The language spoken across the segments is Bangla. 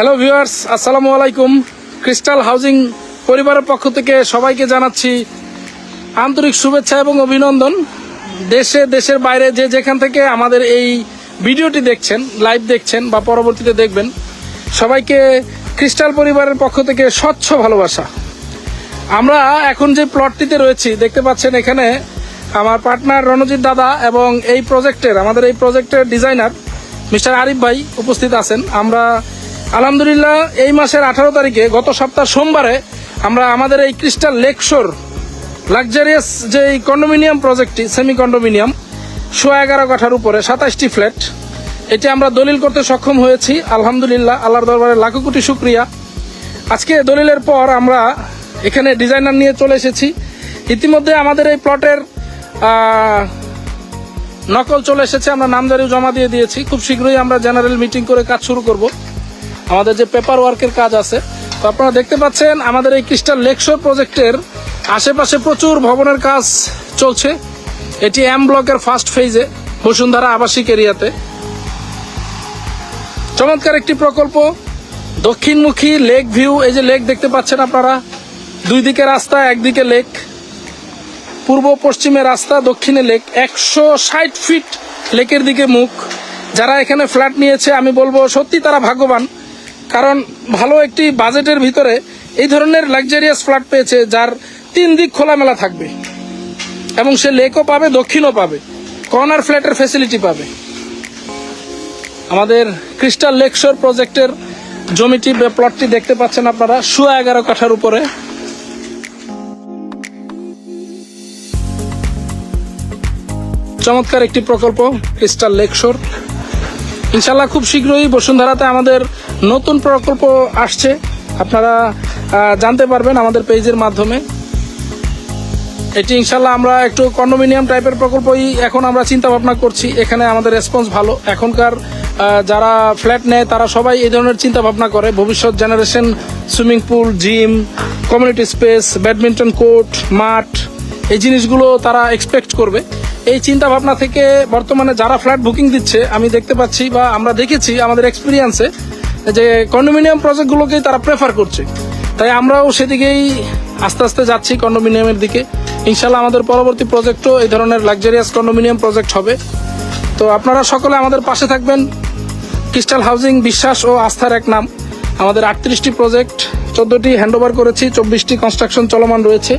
হ্যালো ভিউয়ার্স আসসালামু আলাইকুম ক্রিস্টাল হাউজিং পরিবারের পক্ষ থেকে সবাইকে জানাচ্ছি আন্তরিক শুভেচ্ছা এবং অভিনন্দন। দেশে, দেশের বাইরে যে যেখান থেকে আমাদের এই ভিডিওটি দেখছেন লাইভ দেখছেন বা পরবর্তীতে দেখবেন, সবাইকে ক্রিস্টাল পরিবারের পক্ষ থেকে স্বচ্ছ ভালোবাসা। আমরা এখন যে প্লটটিতে রয়েছি, দেখতে পাচ্ছেন এখানে আমার পার্টনার রণজিৎ দাদা এবং এই প্রজেক্টের আমাদের এই প্রজেক্টের ডিজাইনার মিস্টার আরিফ ভাই উপস্থিত আছেন। আমরা আলহামদুলিল্লাহ, এই মাসের আঠারো তারিখে গত সপ্তাহ সোমবারে আমরা আমাদের এই ক্রিস্টাল লেকশোর লাক্সারিয়াস যে কন্ডোমিনিয়াম প্রজেক্টটি সেমি কন্ডোমিনিয়াম শো এগারো কাঠার উপরে, সাতাশটি ফ্ল্যাট এটি আমরা দলিল করতে সক্ষম হয়েছি। আলহামদুলিল্লাহ, আল্লাহর দরবারে লাখো কোটি শুক্রিয়া। আজকে দলিলের পর আমরা এখানে ডিজাইনার নিয়ে চলে এসেছি। ইতিমধ্যে আমাদের এই প্লটের নকল চলে এসেছে, আমরা নামজারিও জমা দিয়ে দিয়েছি। খুব শীঘ্রই আমরা জেনারেল মিটিং করে কাজ শুরু করব। আমাদের যে পেপার ওয়ার্কের কাজ আছে, তো আপনারা দেখতে পাচ্ছেন আমাদের এই ক্রিস্টাল লেকশোর প্রজেক্টের আশেপাশে প্রচুর ভবনের কাজ চলছে। এটি এম ব্লকের ফার্স্ট ফেজে বসুন্ধরা আবাসিক এরিয়াতে চমৎকার একটি প্রকল্প, দক্ষিণমুখী লেক ভিউ এই যে লেক দেখতে পাচ্ছেন আপনারা, দুই দিকে রাস্তা, একদিকে লেক পূর্ব পশ্চিমে রাস্তা, দক্ষিণে লেক একশো ষাট ফিট লেকের দিকে মুখ। যারা এখানে ফ্ল্যাট নিয়েছে, আমি বলব সত্যি তারা ভাগ্যবান। কারণ ভালো একটি বাজেটের ভিতরে এই ধরনের লাক্সারিয়াস ফ্ল্যাট পেয়েছে যার তিন দিক খোলামেলা থাকবে। এবং সে লেকও পাবে, দক্ষিণও পাবে কর্নার ফ্ল্যাটের ফেসিলিটি পাবে। আমাদের ক্রিস্টাল লেকশোর প্রজেক্টের জমিটি প্লটটি দেখতে পাচ্ছেন আপনারা শুয়া এগারো কাঠার উপরে। চমৎকার একটি প্রকল্প ক্রিস্টাল লেকশোর ইনশাল্লাহ খুব শীঘ্রই বসুন্ধরাতে আমাদের নতুন প্রকল্প আসছে। আপনারা জানতে পারবেন আমাদের পেজের মাধ্যমে। এটি ইনশাল্লাহ আমরা একটু কন্ডোমিনিয়াম টাইপের প্রকল্পই এখন আমরা চিন্তা ভাবনা করছি। এখানে আমাদের রেসপন্স ভালো। এখনকার যারা ফ্ল্যাট নেয়, তারা সবাই এই ধরনের চিন্তা ভাবনা করে। ভবিষ্যৎ generation swimming pool gym community space badminton court মাঠ, এই জিনিসগুলো তারা এক্সপেক্ট করবে। এই চিন্তা ভাবনা থেকে বর্তমানে যারা ফ্ল্যাট বুকিং দিচ্ছে, আমি দেখতে পাচ্ছি বা আমরা দেখেছি আমাদের এক্সপিরিয়েন্সে যে কন্ডোমিনিয়াম প্রজেক্টগুলোকেই তারা প্রেফার করছে। তাই আমরাও সেদিকেই আস্তে আস্তে যাচ্ছি কন্ডোমিনিয়ামের দিকে। ইনশাল্লাহ আমাদের পরবর্তী প্রজেক্টও এই ধরনের লাক্সারিয়াস কন্ডোমিনিয়াম প্রজেক্ট হবে। তো আপনারা সকলে আমাদের পাশে থাকবেন। ক্রিস্টাল হাউজিং বিশ্বাস ও আস্থার এক নাম। আমাদের আটত্রিশটি প্রজেক্ট চোদ্দটি হ্যান্ডওভার করেছি, চব্বিশটি কনস্ট্রাকশন চলমান রয়েছে।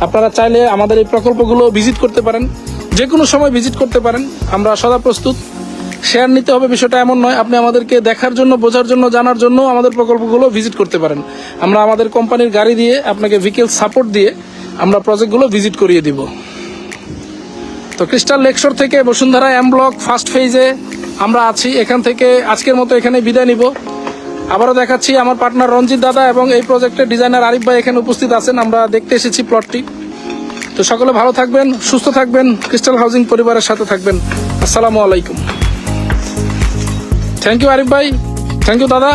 আপনারা চাইলে আমাদের এই প্রকল্পগুলো ভিজিট করতে পারেন। যে কোনো সময় ভিজিট করতে পারেন। আমরা সদা প্রস্তুত। শেয়ার নিতে হবে, বিষয়টা এমন নয়। আপনি আমাদেরকে দেখার জন্য, বোঝার জন্য, জানার জন্য আমাদের প্রকল্পগুলো ভিজিট করতে পারেন। আমরা আমাদের কোম্পানির গাড়ি দিয়ে, আপনাকে ভিকেল সাপোর্ট দিয়ে আমরা প্রজেক্টগুলো ভিজিট করিয়ে দিব। তো ক্রিস্টাল লেকশোর থেকে বসুন্ধরা এম ব্লক ফার্স্ট ফেজে আমরা আছি। এখান থেকে আজকের মতো এখানে বিদায় নিব। আবারও দেখাচ্ছি আমার পার্টনার রঞ্জিত দাদা এবং এই প্রজেক্টের ডিজাইনার আরিফ ভাই এখানে উপস্থিত আছেন। আমরা দেখতে এসেছি প্লটটি তো সকলে ভালো থাকবেন, সুস্থ থাকবেন ক্রিস্টাল হাউজিং পরিবারের সাথে থাকবেন। আসসালামু আলাইকুম। থ্যাংক ইউ আরিফ ভাই থ্যাংক ইউ দাদা